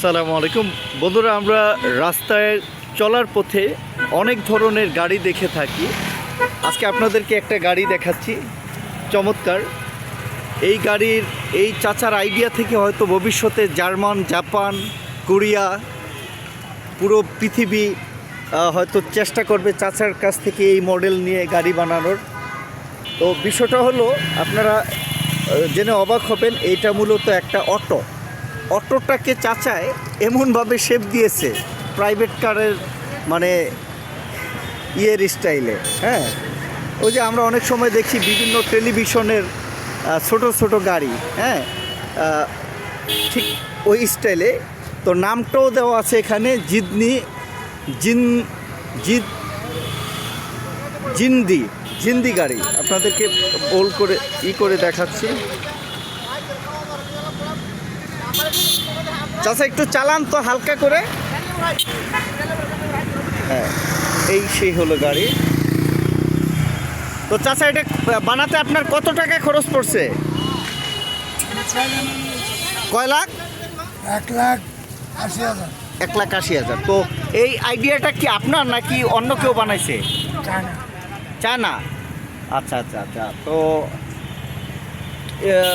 আসসালামু আলাইকুম। বন্ধুরা, আমরা রাস্তায় চলার পথে অনেক ধরনের গাড়ি দেখে থাকি। আজকে আপনাদেরকে একটা গাড়ি দেখাচ্ছি, চমৎকার। এই গাড়ির এই চাচার আইডিয়া থেকে হয়তো ভবিষ্যতে জার্মান, জাপান, কোরিয়া, পুরো পৃথিবী হয়তো চেষ্টা করবে চাচার কাছ থেকে এই মডেল নিয়ে গাড়ি বানানোর। তো বিষয়টা হলো, আপনারা জেনে অবাক হবেন, এইটা মূলত একটা অটো। অটোটাকে চাচায় এমনভাবে শেপ দিয়েছে প্রাইভেট কারের মানে ইয়ের স্টাইলে হ্যাঁ? ওই যে আমরা অনেক সময় দেখি বিভিন্ন টেলিভিশনের ছোট ছোট গাড়ি হ্যাঁ? ঠিক ওই স্টাইলে তো নামটাও দেওয়া আছে এখানে, জিদনি, জিন, জিদ, জিন্দি জিন্দি গাড়ি। আপনাদেরকে বোল করে, ই করে দেখাচ্ছি। চাচা একটু চালান তো হালকা করে। হ্যাঁ এই সেই হলো গাড়ি। তো চাচা এটা বানাতে আপনার কত টাকা খরচ পড়ছে? কয় লাখ? এক লাখ আশি হাজার। এক লাখ আশি হাজার। তো এই আইডিয়াটা কি আপনার নাকি অন্য কেউ বানাইছে? চায়না। চায় না আচ্ছা আচ্ছা আচ্ছা। তো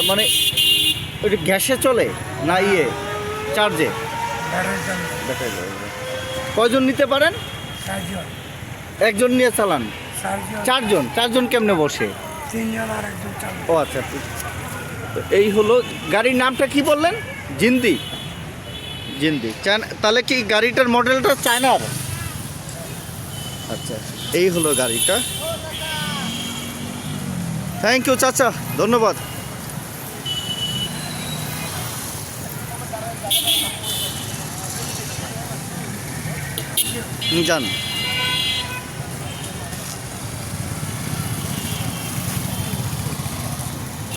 মানে ওইটা গ্যাসে চলে না ইয়ে? চার্জে। কয়জন নিতে পারেন? একজন নিয়ে চালান। চারজন? চারজন কেমনে বসে? ও আচ্ছা এই হলো গাড়ির নামটা কি বললেন? জিন্দি? জিন্দি। তাহলে কি গাড়িটার মডেলটা চায়নার? আচ্ছা এই হলো গাড়িটা। থ্যাংক ইউ চাচা। ধন্যবাদ। যান